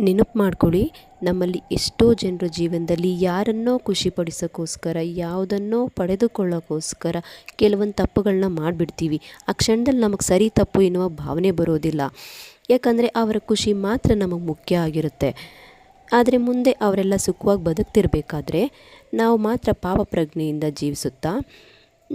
ನೆನಪು ಮಾಡ್ಕೊಳ್ಳಿ, ನಮ್ಮಲ್ಲಿ ಎಷ್ಟೋ ಜನರು ಜೀವನದಲ್ಲಿ ಯಾರನ್ನೋ ಖುಷಿಪಡಿಸೋಕ್ಕೋಸ್ಕರ ಯಾವುದನ್ನೋ ಪಡೆದುಕೊಳ್ಳೋಕ್ಕೋಸ್ಕರ ಕೆಲವೊಂದು ತಪ್ಪುಗಳನ್ನ ಮಾಡಿಬಿಡ್ತೀವಿ. ಆ ಕ್ಷಣದಲ್ಲಿ ನಮಗೆ ಸರಿ ತಪ್ಪು ಎನ್ನುವ ಭಾವನೆ ಬರೋದಿಲ್ಲ. ಯಾಕಂದರೆ ಅವರ ಖುಷಿ ಮಾತ್ರ ನಮಗೆ ಮುಖ್ಯ ಆಗಿರುತ್ತೆ. ಆದರೆ ಮುಂದೆ ಅವರೆಲ್ಲ ಸುಖವಾಗಿ ಬದುಕ್ತಿರಬೇಕಾದ್ರೆ ನಾವು ಮಾತ್ರ ಪಾಪ ಪ್ರಜ್ಞೆಯಿಂದ ಜೀವಿಸುತ್ತಾ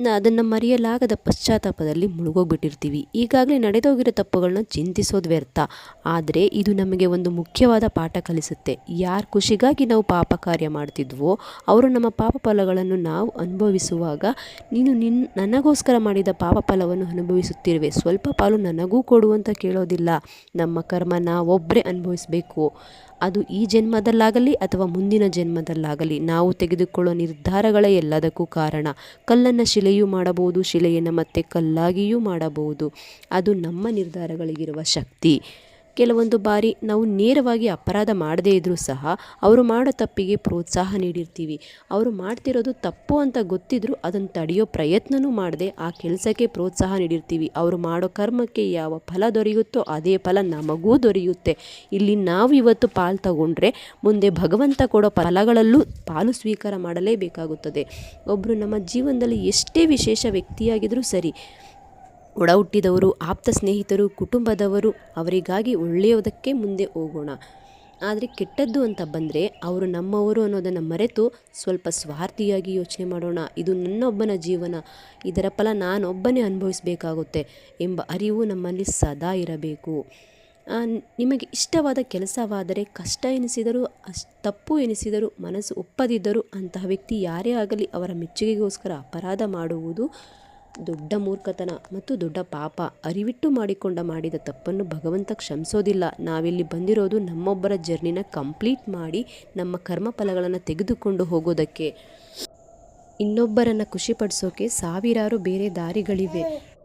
ಅದನ್ನು ಮರೆಯಲಾಗದ ಪಶ್ಚಾತ್ತಾಪದಲ್ಲಿ ಮುಳುಗೋಗ್ಬಿಟ್ಟಿರ್ತೀವಿ. ಈಗಾಗಲೇ ನಡೆದೋಗಿರೋ ತಪ್ಪುಗಳನ್ನ ಚಿಂತಿಸೋದು ವ್ಯರ್ಥ. ಆದರೆ ಇದು ನಮಗೆ ಒಂದು ಮುಖ್ಯವಾದ ಪಾಠ ಕಲಿಸುತ್ತೆ. ಯಾರ ಖುಷಿಗಾಗಿ ನಾವು ಪಾಪ ಕಾರ್ಯ ಮಾಡ್ತಿದ್ವೋ, ಅವರು ನಮ್ಮ ಪಾಪ ಫಲಗಳನ್ನು ನಾವು ಅನುಭವಿಸುವಾಗ ನೀನು ನಿನ್ನ ನನಗೋಸ್ಕರ ಮಾಡಿದ ಪಾಪ ಫಲವನ್ನು ಅನುಭವಿಸುತ್ತಿರುವೆ. ಸ್ವಲ್ಪ ಪಾಲು ನನಗೂ ಕೊಡುವಂತ ಕೇಳೋದಿಲ್ಲ. ನಮ್ಮ ಕರ್ಮ ನಾವೊಬ್ಬರೇ ಅನುಭವಿಸಬೇಕು. ಅದು ಈ ಜನ್ಮದಲ್ಲಾಗಲಿ ಅಥವಾ ಮುಂದಿನ ಜನ್ಮದಲ್ಲಾಗಲಿ, ನಾವು ತೆಗೆದುಕೊಳ್ಳೋ ನಿರ್ಧಾರಗಳೇ ಎಲ್ಲದಕ್ಕೂ ಕಾರಣ. ಕಲ್ಲನ್ನು ಶಿಲೆಯೂ ಮಾಡಬಹುದು, ಶಿಲೆಯನ್ನು ಮತ್ತೆ ಕಲ್ಲಾಗಿಯೂ ಮಾಡಬಹುದು. ಅದು ನಮ್ಮ ನಿರ್ಧಾರಗಳಿಗಿರುವ ಶಕ್ತಿ. ಕೆಲವೊಂದು ಬಾರಿ ನಾವು ನೇರವಾಗಿ ಅಪರಾಧ ಮಾಡದೇ ಇದ್ದರೂ ಸಹ ಅವರು ಮಾಡೋ ತಪ್ಪಿಗೆ ಪ್ರೋತ್ಸಾಹ ನೀಡಿರ್ತೀವಿ. ಅವರು ಮಾಡ್ತಿರೋದು ತಪ್ಪು ಅಂತ ಗೊತ್ತಿದ್ರೂ ಅದನ್ನು ತಡೆಯೋ ಪ್ರಯತ್ನವೂ ಮಾಡದೆ ಆ ಕೆಲಸಕ್ಕೆ ಪ್ರೋತ್ಸಾಹ ನೀಡಿರ್ತೀವಿ. ಅವರು ಮಾಡೋ ಕರ್ಮಕ್ಕೆ ಯಾವ ಫಲ ದೊರೆಯುತ್ತೋ ಅದೇ ಫಲ ನಮಗೂ ದೊರೆಯುತ್ತೆ. ಇಲ್ಲಿ ನಾವು ಇವತ್ತು ಪಾಲು ತಗೊಂಡ್ರೆ ಮುಂದೆ ಭಗವಂತ ಕೊಡೋ ಫಲಗಳಲ್ಲೂ ಪಾಲು ಸ್ವೀಕಾರ ಮಾಡಲೇಬೇಕಾಗುತ್ತದೆ. ಒಬ್ಬರು ನಮ್ಮ ಜೀವನದಲ್ಲಿ ಎಷ್ಟೇ ವಿಶೇಷ ವ್ಯಕ್ತಿಯಾಗಿದ್ದರೂ ಸರಿ ಒಡ ಹುಟ್ಟಿದವರು ಆಪ್ತ ಸ್ನೇಹಿತರು, ಕುಟುಂಬದವರು, ಅವರಿಗಾಗಿ ಒಳ್ಳೆಯೋದಕ್ಕೆ ಮುಂದೆ ಹೋಗೋಣ. ಆದರೆ ಕೆಟ್ಟದ್ದು ಅಂತ ಬಂದರೆ ಅವರು ನಮ್ಮವರು ಅನ್ನೋದನ್ನು ಮರೆತು ಸ್ವಲ್ಪ ಸ್ವಾರ್ಥಿಯಾಗಿ ಯೋಚನೆ ಮಾಡೋಣ. ಇದು ನನ್ನೊಬ್ಬನ ಜೀವನ. ಇದರ ಫಲ ನಾನೊಬ್ಬನೇ ಅನುಭವಿಸಬೇಕಾಗುತ್ತೆ ಎಂಬ ಅರಿವು ನಮ್ಮಲ್ಲಿ ಸದಾ ಇರಬೇಕು. ನಿಮಗೆ ಇಷ್ಟವಾದ ಕೆಲಸವಾದರೆ ಕಷ್ಟ ಎನಿಸಿದರೂ ತಪ್ಪು ಎನಿಸಿದರೂ, ಮನಸ್ಸು ಒಪ್ಪದಿದ್ದರೂ ಅಂತಹ ವ್ಯಕ್ತಿ ಯಾರೇ ಆಗಲಿ ಅವರ ಮೆಚ್ಚುಗೆಗೋಸ್ಕರ ಅಪರಾಧ ಮಾಡುವುದು ದೊಡ್ಡ ಮೂರ್ಖತನ ಮತ್ತು ದೊಡ್ಡ ಪಾಪ ಅರಿವಿಟ್ಟು ಮಾಡಿಕೊಂಡ ಮಾಡಿದ ತಪ್ಪನ್ನು ಭಗವಂತ ಕ್ಷಮಿಸೋದಿಲ್ಲ. ನಾವಿಲ್ಲಿ ಬಂದಿರೋದು ನಮ್ಮೊಬ್ಬರ ಜರ್ನಿನ ಕಂಪ್ಲೀಟ್ ಮಾಡಿ ನಮ್ಮ ಕರ್ಮ ಫಲಗಳನ್ನು ತೆಗೆದುಕೊಂಡು ಹೋಗೋದಕ್ಕೆ. ಇನ್ನೊಬ್ಬರನ್ನು ಖುಷಿಪಡಿಸೋಕೆ ಸಾವಿರಾರು ಬೇರೆ ದಾರಿಗಳಿವೆ.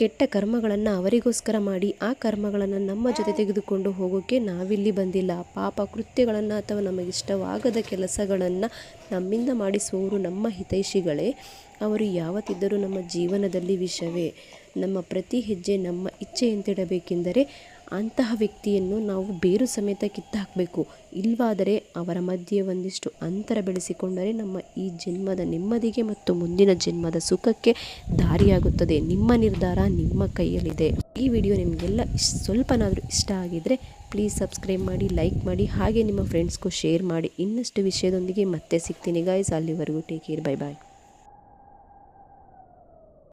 ಕೆಟ್ಟ ಕರ್ಮಗಳನ್ನು ಅವರಿಗೋಸ್ಕರ ಮಾಡಿ, ಆ ಕರ್ಮಗಳನ್ನು ನಮ್ಮ ಜೊತೆ ತೆಗೆದುಕೊಂಡು ಹೋಗೋಕ್ಕೆ ನಾವಿಲ್ಲಿ ಬಂದಿಲ್ಲ. ಪಾಪ ಕೃತ್ಯಗಳನ್ನು ಅಥವಾ ನಮಗಿಷ್ಟವಾಗದ ಕೆಲಸಗಳನ್ನು ನಮ್ಮಿಂದ ಮಾಡಿಸುವವರು ನಮ್ಮ ಹಿತೈಷಿಗಳೇ. ಅವರು ಯಾವತ್ತಿದ್ದರೂ ನಮ್ಮ ಜೀವನದಲ್ಲಿ ವಿಷವೇ. ನಮ್ಮ ಪ್ರತಿ ಹೆಜ್ಜೆ ನಮ್ಮ ಇಚ್ಛೆಯಂತಿಡಬೇಕೆಂದರೆ ಅಂತಹ ವ್ಯಕ್ತಿಯನ್ನು ನಾವು ಬೇರು ಸಮೇತ ಕಿತ್ತಾಕಬೇಕು ಇಲ್ಲವಾದರೆ ಅವರ ಮಧ್ಯೆ ಒಂದಿಷ್ಟು ಅಂತರ ಬೆಳೆಸಿಕೊಂಡರೆ ನಮ್ಮ ಈ ಜನ್ಮದ ನೆಮ್ಮದಿಗೆ ಮತ್ತು ಮುಂದಿನ ಜನ್ಮದ ಸುಖಕ್ಕೆ ದಾರಿಯಾಗುತ್ತದೆ. ನಿಮ್ಮ ನಿರ್ಧಾರ ನಿಮ್ಮ ಕೈಯಲ್ಲಿದೆ. ಈ ವಿಡಿಯೋ ನಿಮಗೆಲ್ಲ ಸ್ವಲ್ಪನಾದರೂ ಇಷ್ಟ ಆಗಿದ್ದರೆ ಪ್ಲೀಸ್ ಸಬ್ಸ್ಕ್ರೈಬ್ ಮಾಡಿ, ಲೈಕ್ ಮಾಡಿ, ಹಾಗೆ ನಿಮ್ಮ ಫ್ರೆಂಡ್ಸ್ಗೂ ಶೇರ್ ಮಾಡಿ. ಇನ್ನಷ್ಟು ವಿಷಯದೊಂದಿಗೆ ಮತ್ತೆ ಸಿಗ್ತೀನಿ ಗಾಯ್ಸ್ ಅಲ್ಲಿವರೆಗೂ ಟೇಕ್ ಕೇರ್ ಬೈ ಬಾಯ್